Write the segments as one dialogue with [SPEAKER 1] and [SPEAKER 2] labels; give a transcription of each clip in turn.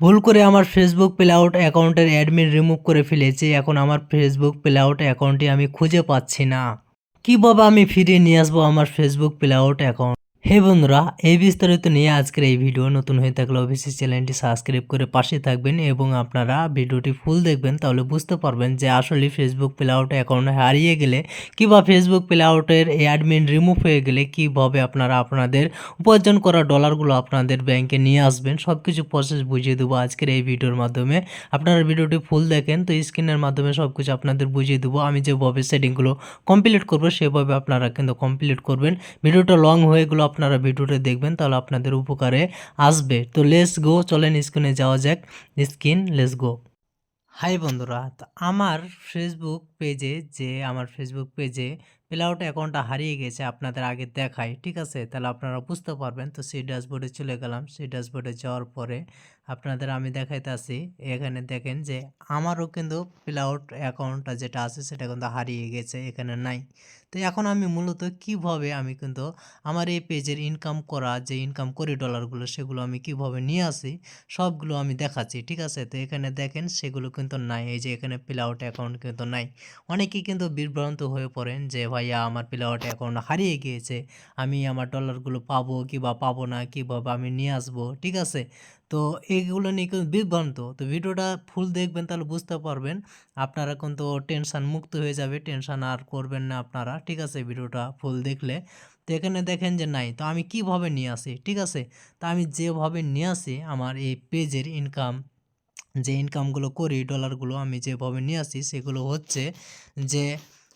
[SPEAKER 1] ভুল করে আমার ফেসবুক প্লেআউট অ্যাকাউন্টের অ্যাডমিন রিমুভ করে ফেলেছি, এখন আমার ফেসবুক প্লেআউট অ্যাকাউন্টটি আমি খুঁজে পাচ্ছি না। কীভাবে আমি ফিরিয়ে নিয়ে আসব আমার ফেসবুক প্লেআউট অ্যাকাউন্ট হে বন্ধুরা, এই বিস্তারিত নিয়ে আজকের এই ভিডিও নতুন হয়ে থাকলে অবশ্যই চ্যানেলটি সাবস্ক্রাইব করে পাশে থাকবেন এবং আপনারা ভিডিওটি ফুল দেখবেন, তাহলে বুঝতে পারবেন যে আসলে ফেসবুক প্লেআউট অ্যাকাউন্ট হারিয়ে গেলে কিংবা ফেসবুক প্লেআউটের অ্যাডমিন রিমুভ হয়ে গেলে কীভাবে আপনারা আপনাদের উপার্জন করা ডলারগুলো আপনাদের ব্যাংকে নিয়ে আসবেন সব কিছু প্রসেস বুঝিয়ে দেবো আজকের এই ভিডিওর মাধ্যমে। আপনারা ভিডিওটি ফুল দেখেন, তো স্ক্রিনের মাধ্যমে সব কিছু আপনাদের বুঝিয়ে দেবো। আমি যেভাবে সেটিংগুলো কমপ্লিট করব, সেভাবে আপনারা কিন্তু কমপ্লিট করবেন। ভিডিওটা লং হয়ে গেলো আপনারা ভিডিওটা দেখবেন, তাহলে আপনাদের উপকারে আসবে। তো লেস গো চলেন স্ক্রিনে যাওয়া যাক। স্ক্রিন লেস গো হাই বন্ধুরা আমার ফেসবুক পেজে যে, আমার ফেসবুক পেজে প্লেআউট অ্যাকাউন্টটা হারিয়ে গেছে, আপনাদের আগে দেখায় ঠিক আছে? তাহলে আপনারা বুঝতে পারবেন। তো সেই ড্যাশবোর্ডে চলে গেলাম। সেই ড্যাশবোর্ডে যাওয়ার পরে আপনাদের আমি দেখাইতে আসি এখানে দেখেন যে আমারও কিন্তু প্লেআউট অ্যাকাউন্টটা যেটা আছে, সেটা কিন্তু হারিয়ে গেছে, এখানে নাই। তো এখন আমি মূলত কীভাবে আমি কিন্তু আমার এই পেজের ইনকাম করা, যে ইনকাম করি ডলারগুলো সেগুলো আমি কীভাবে নিয়ে আসি, সবগুলো আমি দেখাচ্ছি, ঠিক আছে? তো এখানে দেখেন, সেগুলো কিন্তু নাই। এই যে এখানে প্লেআউট অ্যাকাউন্ট কিন্তু নাই। অনেকেই কিন্তু বিভ্রান্ত হয়ে পড়েন যে ভাইয়া আমার প্লেআউট অ্যাকাউন্ট হারিয়ে গিয়েছে। আমি আমার ডলারগুলো পাবো কি বা পাবো না কীভাবে আমি নিয়ে আসব, ঠিক আছে? তো এগুলো নিয়ে কিন্তু বিভ্রান্ত। তো ভিডিওটা ফুল দেখবেন তাহলে বুঝতে পারবেন। আপনারা কিন্তু টেনশান মুক্ত হয়ে যাবে টেনশান আর করবেন না আপনারা, ঠিক আছে ভিডিওটা ফুল দেখলে? তো এখানে দেখেন যে নাই, তো আমি কীভাবে নিয়ে আসি, ঠিক আছে? তো আমি যেভাবে নিয়ে আসি, আমার এই পেজের ইনকাম যে ইনকামগুলো করি ডলারগুলো আমি যেভাবে নিয়ে আসি, সেগুলো হচ্ছে যে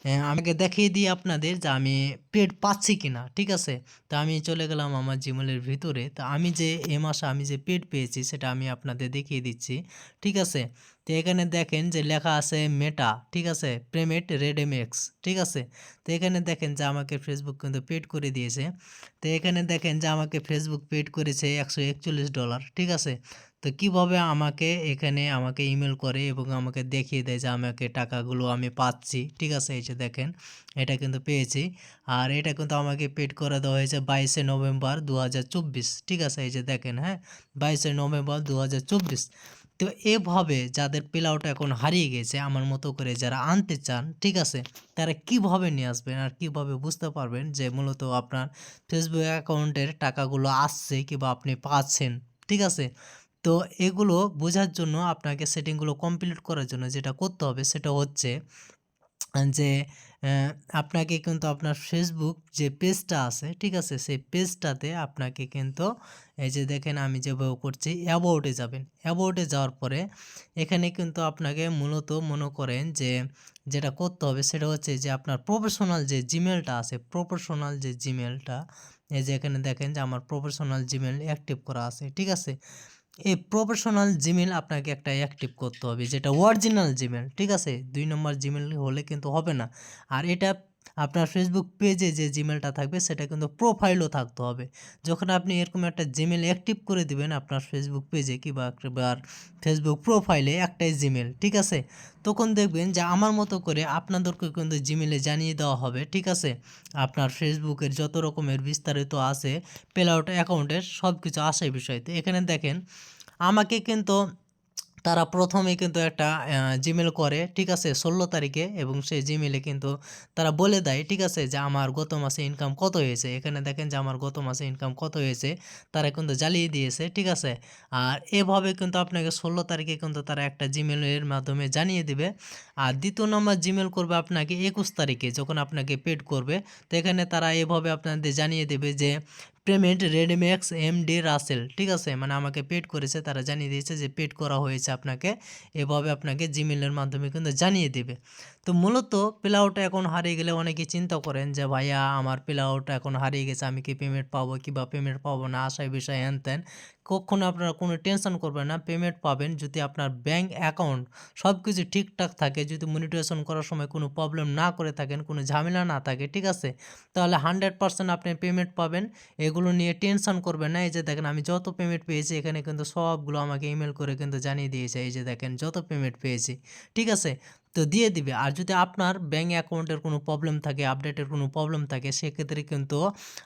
[SPEAKER 1] আমাকে দেখিয়ে দিই আপনাদের যে আমি পেড পাচ্ছি কিনা, ঠিক আছে? তো আমি চলে গেলাম আমার জিমেলের ভিতরে। তো আমি যে এ মাসে আমি যে পেড পেয়েছি সেটা আমি আপনাদের দেখিয়ে দিচ্ছি, ঠিক আছে? তো এখানে দেখেন যে লেখা আছে মেটা, ঠিক আছে? পেমেন্ট রেডেমেক্স ঠিক আছে? তো এখানে দেখেন যে আমাকে ফেসবুক কিন্তু পেড করে দিয়েছে। তো এখানে দেখেন যে আমাকে ফেসবুক পেড করেছে একশো একচল্লিশ ডলার, ঠিক আছে? তো কীভাবে আমাকে এখানে আমাকে ইমেল করে এবং আমাকে দেখিয়ে দেয় যে আমাকে টাকাগুলো আমি পাচ্ছি? ঠিক আছে, এই যে দেখেন, এটা কিন্তু পেয়েছি। আর এটা কিন্তু আমাকে পেড করে দেওয়া হয়েছে বাইশে নভেম্বর দু হাজার চব্বিশ। ঠিক আছে, এই যে দেখেন হ্যাঁ বাইশে নভেম্বর দু হাজার চব্বিশ। তো এভাবে যাদের প্লেআউট এখন হারিয়ে গেছে, আমার মতো করে যারা আনতে চান, ঠিক আছে, তারা কীভাবে নিয়ে আসবেন? আর কীভাবে বুঝতে পারবেন যে মূলত আপনার ফেসবুক অ্যাকাউন্টের টাকাগুলো আসছে কিংবা আপনি পাচ্ছেন? ঠিক আছে তো এগুলো বোঝার জন্য আপনাকে সেটিংগুলো কমপ্লিট করার জন্য যেটা করতে হবে সেটা হচ্ছে, যে আপনাকে কিন্তু আপনার ফেসবুক যে পেজটা আছে, ঠিক আছে? সেই পেজটাতে আপনাকে কিন্তু, এই যে দেখেন আমি যেভাবে করছি অ্যাবাউটে যাবেন। অ্যাবাউটে যাওয়ার পরে এখানে কিন্তু আপনাকে মূলত মনে করেন যে, যেটা করতে হবে সেটা হচ্ছে যে আপনার প্রফেশনাল যে জিমেলটা আছে প্রফেশনাল যে জিমেলটা এই যে এখানে দেখেন যে আমার প্রফেশনাল জিমেল অ্যাক্টিভ করা আছে, ঠিক আছে? এই প্রফেশনাল জিমেল আপনাকে একটা অ্যাক্টিভ করতে হবে, যেটা অরিজিনাল জিমেল ঠিক আছে? দুই নম্বর জিমেল হলে কিন্তু হবে না। আর এটা আপনার ফেসবুক পেজে যে জিমেলটা থাকবে, সেটা কিন্তু প্রোফাইলও থাকতে হবে। যখন আপনি এরকম একটা জিমেল অ্যাক্টিভ করে দিবেন, আপনার ফেসবুক পেজে কিংবা একবার ফেসবুক প্রোফাইলে একটাই জিমেল ঠিক আছে? তখন দেখবেন যে আমার মতো করে আপনাদেরকে কিন্তু জিমেলে জানিয়ে দেওয়া হবে, ঠিক আছে? আপনার ফেসবুকের যত রকমের বিস্তারিত আছে পেল আউট অ্যাকাউন্টের সব কিছু আসে বিষয়তে। এখানে দেখেন, আমাকে কিন্তু তারা প্রথমে কিন্তু একটা জিমেল করে, ঠিক আছে, ষোলো তারিখে এবং সেই জিমেলে কিন্তু তারা বলে দেয়, ঠিক আছে, যে আমার গত মাসে ইনকাম কত হয়েছে? এখানে দেখেন যে আমার গত মাসে ইনকাম কত হয়েছে? তারা কিন্তু জ্বালিয়ে দিয়েছে, ঠিক আছে? আর এভাবে কিন্তু আপনাকে ষোলো তারিখে কিন্তু তারা একটা জিমেলের মাধ্যমে জানিয়ে দিবে। আর দ্বিতীয় নম্বর জিমেল করবে আপনাকে একুশ তারিখে, যখন আপনাকে পেড করবে। তো এখানে তারা এভাবে আপনাদের জানিয়ে দেবে যে পেমেন্ট রেডমেক্স এম ডি রাসেল, ঠিক আছে? মানে আমাকে পেড করেছে, তারা জানিয়ে দিয়েছে যে পেড করা হয়েছে আপনাকে। এভাবে আপনাকে জিমেলের মাধ্যমে কিন্তু জানিয়ে দেবে। তো মূলত প্লেআউটটা এখন হারিয়ে গেলে অনেকে চিন্তা করেন যে, ভাইয়া, আমার প্লাউট এখন হারিয়ে গেছে, আমি কি পেমেন্ট পাবো কি বা পেমেন্ট পাবো না? আশায় বিষয় হ্যান ত্যান কখনো আপনারা কোনো টেনশন করবেন না পেমেন্ট পাবেন। যদি আপনার ব্যাঙ্ক অ্যাকাউন্ট সব কিছু ঠিকঠাক থাকে, যদি মনিটাইজেশন করার সময় কোনো প্রবলেম না করে থাকেন, কোনো ঝামেলা না থাকে, ঠিক আছে? তাহলে হান্ড্রেড পার্সেন্ট আপনি পেমেন্ট পাবেন। এগুলো নিয়ে টেনশন করবেন না। এই যে দেখেন, আমি যত পেমেন্ট পেয়েছি, এখানে কিন্তু সবগুলো আমাকে ইমেল করে কিন্তু জানিয়ে দিয়েছে। এই যে দেখেন, যত পেমেন্ট পেয়েছি, ঠিক আছে? তো দিয়ে দিবে। আর যদি আপনার ব্যাঙ্ক অ্যাকাউন্টের কোনো প্রবলেম থাকে আপডেটের কোনো প্রবলেম থাকে, সেক্ষেত্রে কিন্তু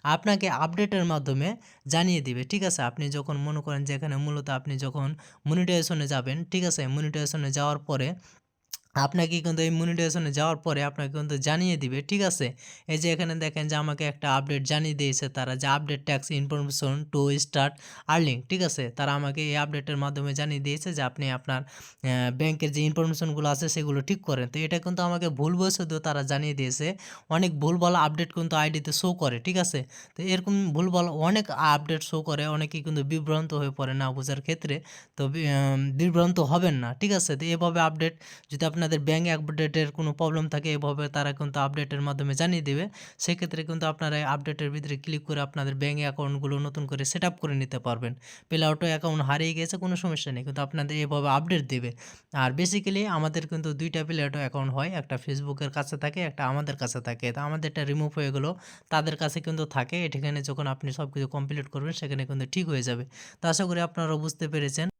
[SPEAKER 1] আপনাকে আপডেটের মাধ্যমে জানিয়ে দিবে। ঠিক আছে? আপনি যখন মনে করেন যেখানে মূলত আপনি যখন মনিটাইজেশনে যাবেন, ঠিক আছে? মনিটাইজেশনে যাওয়ার পরে আপনাকে কিন্তু এই মনিটাইজেশনে যাওয়ার পরে আপনাকে কিন্তু জানিয়ে দিবে, ঠিক আছে? এই যে এখানে দেখেন যে আমাকে একটা আপডেট জানিয়ে দিয়েছে তারা যে update tax information to start earning ঠিক আছে? তারা আমাকে এই আপডেটের মাধ্যমে জানিয়ে দিয়েছে যে আপনি আপনার ব্যাংকের যে ইনফরমেশনগুলো আছে সেগুলো ঠিক করেন। তো এটা কিন্তু আমাকে ভুল বয়সে দিয়েও তারা জানিয়ে দিয়েছে। অনেক ভুলভাল আপডেট কিন্তু আইডিতে শো করে, ঠিক আছে? তো এরকম ভুলভাল অনেক আপডেট শো করে, অনেকেই কিন্তু বিভ্রান্ত হয়ে পড়ে না বোঝার ক্ষেত্রে। তো বিভ্রান্ত হবেন না, ঠিক আছে? তো এভাবে আপডেট যদি আপনাদের ব্যাঙ্ক আপডেটের কোনো প্রবলেম থাকে, এভাবে তারা কিন্তু আপডেটের মাধ্যমে জানিয়ে দেবে। সেক্ষেত্রে কিন্তু আপনারা আপডেটের ভিতরে ক্লিক করে আপনাদের ব্যাঙ্ক অ্যাকাউন্টগুলো নতুন করে সেট আপ করে নিতে পারবেন। পেলে অটো অ্যাকাউন্ট হারিয়ে গেছে, কোনো সমস্যা নেই, কিন্তু আপনাদের এভাবে আপডেট দেবে। আর বেসিক্যালি আমাদের কিন্তু দুইটা প্লে অটো অ্যাকাউন্ট হয়, একটা ফেসবুকের কাছে থাকে, একটা আমাদের কাছে থাকে। তো আমাদেরটা রিমুভ হয়ে গেলো, তাদের কাছে কিন্তু থাকে এখানে যখন আপনি সব কিছু কমপ্লিট করবেন, সেখানে কিন্তু ঠিক হয়ে যাবে। তো আশা করি আপনারা বুঝতে পেরেছেন।